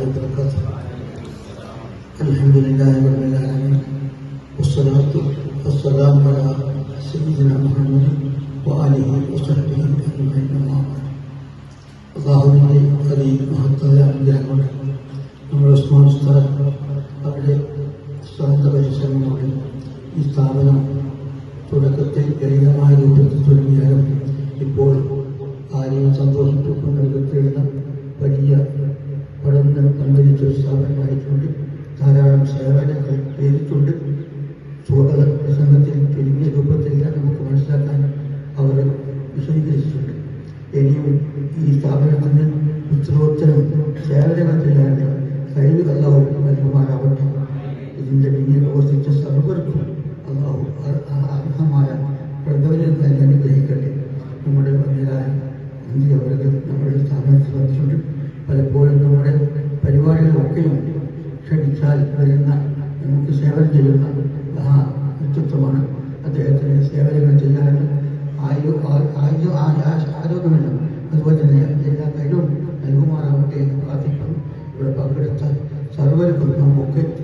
وبركاته الحمد لله رب العالمين والصلاة والسلام على سيدنا محمد وآله وصحبه أجمعين أما بعد അള്ളാഹുവിൻ്റെ അതി മഹത്തായ അനുഗ്രഹങ്ങൾ നമ്മുടെ ഉസ്മാൻ സ്ഥലം അവിടെ സ്വന്തം പരിശ്രമങ്ങളോടെ ഈ സ്ഥാപനം തുടക്കത്തിൽ ലളിതമായ രൂപത്തിൽ തുടങ്ങിയാലും ഇപ്പോൾ ഇനിയും ഈ സ്ഥാപനത്തിന് സേവനങ്ങൾ ചെയ്യാനുള്ള കഴിവ് അല്ലാഹു നൽകുമാറാവട്ടെ ഇതിന്റെ പിന്നിൽ പ്രവർത്തിച്ച സർവർക്കും അല്ലാവും അർഹമായ പ്രതിഫലം തന്നെ അനുഗ്രഹിക്കട്ടെ. നമ്മുടെ വന്നിരായ ഇന്ത്യ അവർക്ക് നമ്മുടെ സ്ഥാപനത്തിൽ വന്നിട്ടുണ്ട്. പലപ്പോഴും നമ്മുടെ പരിപാടികളൊക്കെയും ക്ഷണിച്ചാൽ വരുന്ന നമുക്ക് സേവനം ചെയ്യുന്ന മഹാ വ്യക്തിത്വമാണ്. അദ്ദേഹത്തിന് സേവനങ്ങൾ ചെയ്യാനുള്ള ആയു ആ- ആയു ആ- ആ- ആരോഗ്യമില്ല അതുപോലെ തന്നെ എല്ലാ കഴിവും നൽകുമാറാവട്ടെ എന്ന് പ്രാർത്ഥിക്കുന്നു. ഇവിടെ പങ്കെടുത്ത സർവരും നമുക്കൊക്കെ